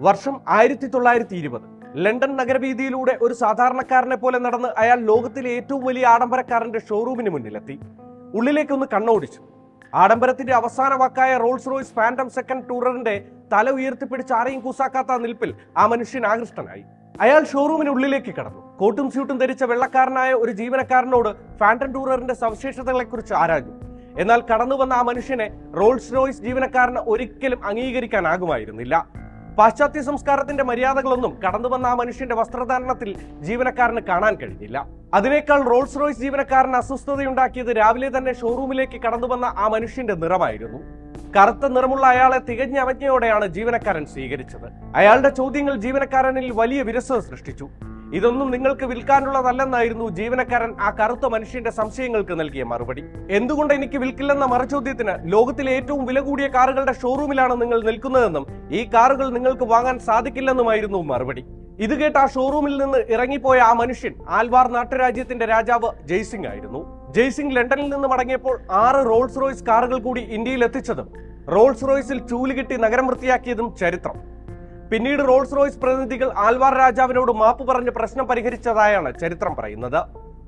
വർഷം ആയിരത്തി തൊള്ളായിരത്തി ഇരുപത് ലണ്ടൻ നഗരവീതിയിലൂടെ ഒരു സാധാരണക്കാരനെ പോലെ നടന്ന് അയാൾ ലോകത്തിലെ ഏറ്റവും വലിയ ആഡംബരക്കാരന്റെ ഷോറൂമിന് മുന്നിലെത്തി. ഉള്ളിലേക്കൊന്ന് കണ്ണോടിച്ചു. ആഡംബരത്തിന്റെ അവസാന വാക്കായ റോൾസ് റോയ്സ് ഫാൻഡം സെക്കൻഡ് ടൂററിന്റെ തല ഉയർത്തിപ്പിടിച്ച് ആരെയും കൂസാക്കാത്ത നിൽപ്പിൽ ആ മനുഷ്യൻ ആകൃഷ്ടനായി. അയാൾ ഷോറൂമിന് ഉള്ളിലേക്ക് കടന്നു. കോട്ടും സ്യൂട്ടും ധരിച്ച വെള്ളക്കാരനായ ഒരു ജീവനക്കാരനോട് ഫാൻഡം ടൂററിന്റെ സവിശേഷതകളെക്കുറിച്ച് ആരാഞ്ഞു. എന്നാൽ കടന്നു വന്ന ആ മനുഷ്യനെ റോൾസ് റോയ്സ് ജീവനക്കാരന് ഒരിക്കലും അംഗീകരിക്കാനാകുമായിരുന്നില്ല. പാശ്ചാത്യ സംസ്കാരത്തിന്റെ മര്യാദകളൊന്നും കടന്നു വന്ന ആ മനുഷ്യന്റെ വസ്ത്രധാരണത്തിൽ ജീവനക്കാരന് കാണാൻ കഴിഞ്ഞില്ല. അതിനേക്കാൾ റോൾസ് റോയ്സ് ജീവനക്കാരന് അസ്വസ്ഥതയുണ്ടാക്കിയത് രാവിലെ തന്നെ ഷോറൂമിലേക്ക് കടന്നു വന്ന ആ മനുഷ്യന്റെ നിറമായിരുന്നു. കറുത്ത നിറമുള്ള അയാളെ തികഞ്ഞ അവജ്ഞയോടെയാണ് ജീവനക്കാരൻ സ്വീകരിച്ചത്. അയാളുടെ ചോദ്യങ്ങൾ ജീവനക്കാരനിൽ വലിയ വിരസത സൃഷ്ടിച്ചു. ഇതൊന്നും നിങ്ങൾക്ക് വിൽക്കാനുള്ളതല്ലെന്നായിരുന്നു ജീവനക്കാരൻ ആ കറുത്ത മനുഷ്യന്റെ സംശയങ്ങൾക്ക് നൽകിയ മറുപടി. എന്തുകൊണ്ട് എനിക്ക് വിൽക്കില്ലെന്ന മറുചോദ്യത്തിന് ലോകത്തിലെ ഏറ്റവും വില കൂടിയ കാറുകളുടെ ഷോറൂമിലാണ് നിങ്ങൾ നിൽക്കുന്നതെന്നും ഈ കാറുകൾ നിങ്ങൾക്ക് വാങ്ങാൻ സാധിക്കില്ലെന്നുമായിരുന്നു മറുപടി. ഇത് കേട്ട് ആ ഷോറൂമിൽ നിന്ന് ഇറങ്ങിപ്പോയ ആ മനുഷ്യൻ ആൽവാർ നാട്ടുരാജ്യത്തിന്റെ രാജാവ് ജയ്സിംഗ് ആയിരുന്നു. ജയ്സിംഗ് ലണ്ടനിൽ നിന്ന് മടങ്ങിയപ്പോൾ ആറ് റോൾസ് റോയ്സ് കാറുകൾ കൂടി ഇന്ത്യയിൽ എത്തിച്ചതും റോൾസ് റോയ്സിൽ ചൂലുകെട്ടി നഗരം വൃത്തിയാക്കിയതും ചരിത്രം. പിന്നീട് റോൾസ് റോയ്സ് പ്രതിനിധികൾ ആൽവാർ രാജാവിനോട് മാപ്പ് പറഞ്ഞ് പ്രശ്നം പരിഹരിച്ചതായാണ് ചരിത്രം പറയുന്നത്.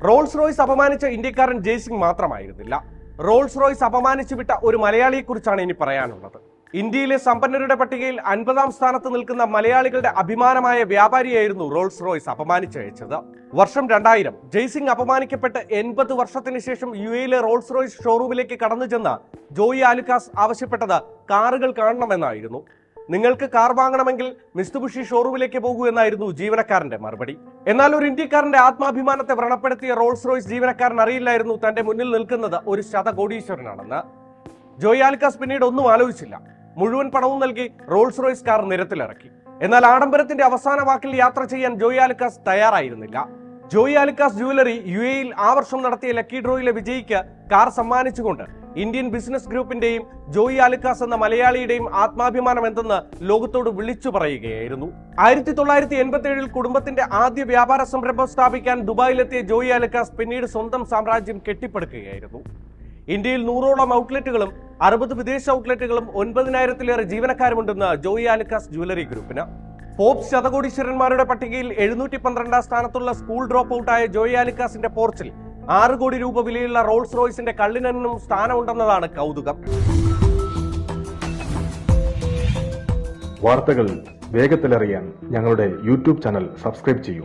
റോൾസ് റോയ്സ് അപമാനിച്ച ഇന്ത്യക്കാരൻ ജയ്സിംഗ് മാത്രമായിരുന്നില്ല. റോൾസ് റോയ്സ് അപമാനിച്ചു വിട്ട ഒരു മലയാളിയെക്കുറിച്ചാണ് ഇനി പറയാനുള്ളത്. ഇന്ത്യയിലെ സമ്പന്നരുടെ പട്ടികയിൽ അൻപതാം സ്ഥാനത്ത് നിൽക്കുന്ന മലയാളികളുടെ അഭിമാനമായ വ്യാപാരിയായിരുന്നു റോൾസ് റോയ്സ് അപമാനിച്ചയച്ചത്. വർഷം രണ്ടായിരം ജയ്സിംഗ് അപമാനിക്കപ്പെട്ട് എൺപത് വർഷത്തിന് ശേഷം യു എയിലെ റോൾസ് റോയ്സ് ഷോറൂമിലേക്ക് കടന്നു ചെന്ന ജോയി ആലുക്കാസ് ആവശ്യപ്പെട്ടത് കാറുകൾ കാണണമെന്നായിരുന്നു. നിങ്ങൾക്ക് കാർ വാങ്ങണമെങ്കിൽ മിസ്തുബുഷി ഷോറൂമിലേക്ക് പോകൂ എന്നായിരുന്നു ജീവനക്കാരന്റെ മറുപടി. എന്നാൽ ഒരു ഇന്ത്യക്കാരന്റെ ആത്മാഭിമാനത്തെ വ്രണപ്പെടുത്തിയ റോൾസ് റോയ്സ് ജീവനക്കാരൻ അറിയില്ലായിരുന്നു തന്റെ മുന്നിൽ നിൽക്കുന്നത് ഒരു ശതകോടീശ്വരനാണെന്ന്. ജോയി ആൽക്കാസ് പിന്നീട് ഒന്നും ആലോചിച്ചില്ല. മുഴുവൻ പണവും നൽകി റോൾസ് റോയ്സ് കാർ നിരത്തിലിറക്കി. എന്നാൽ ആഡംബരത്തിന്റെ അവസാന വാക്കിൽ യാത്ര ചെയ്യാൻ ജോയി ആലുക്കാസ് തയ്യാറായിരുന്നില്ല. ജോയി ആലുക്കാസ് ജുവലറി യു എയിൽ ആ വർഷം നടത്തിയ ലക്കി ഡ്രോയിലെ വിജയിക്ക് കാർ സമ്മാനിച്ചുകൊണ്ട് ഇന്ത്യൻ ബിസിനസ് ഗ്രൂപ്പിന്റെയും ജോയി ആലുക്കാസ് എന്ന മലയാളിയുടെയും ആത്മാഭിമാനം എന്തെന്ന് ലോകത്തോട് വിളിച്ചു പറയുകയായിരുന്നു. ആയിരത്തി തൊള്ളായിരത്തി എൺപത്തി ഏഴിൽ കുടുംബത്തിന്റെ ആദ്യ വ്യാപാര സംരംഭം സ്ഥാപിക്കാൻ ദുബായിലെത്തിയ ജോയി ആലുക്കാസ് പിന്നീട് സ്വന്തം സാമ്രാജ്യം കെട്ടിപ്പടുക്കുകയായിരുന്നു. ഇന്ത്യയിൽ നൂറോളം ഔട്ട്ലെറ്റുകളും അറുപത് വിദേശ ഔട്ട്ലെറ്റുകളും ഒൻപതിനായിരത്തിലേറെ ജീവനക്കാരുമുണ്ടെന്ന് ജോയി ആലുക്കാസ് ജുവലറി ഗ്രൂപ്പിന്. ഫോബ്സ് ശതകോടീശ്വരന്മാരുടെ പട്ടികയിൽ എഴുന്നൂറ്റി പന്ത്രണ്ടാം സ്ഥാനത്തുള്ള സ്കൂൾ ഡ്രോപ്പ് ഔട്ടായ ജോയി ആലുക്കാസിന്റെ പോർച്ചിൽ ആറ് കോടി രൂപ വിലയുള്ള റോൾസ് റോയ്സിന്റെ കള്ളിനും സ്ഥാനമുണ്ടെന്നതാണ് കൗതുകം. വാർത്തകൾ വേഗത്തിലറിയാൻ ഞങ്ങളുടെ യൂട്യൂബ് ചാനൽ സബ്സ്ക്രൈബ് ചെയ്യൂ.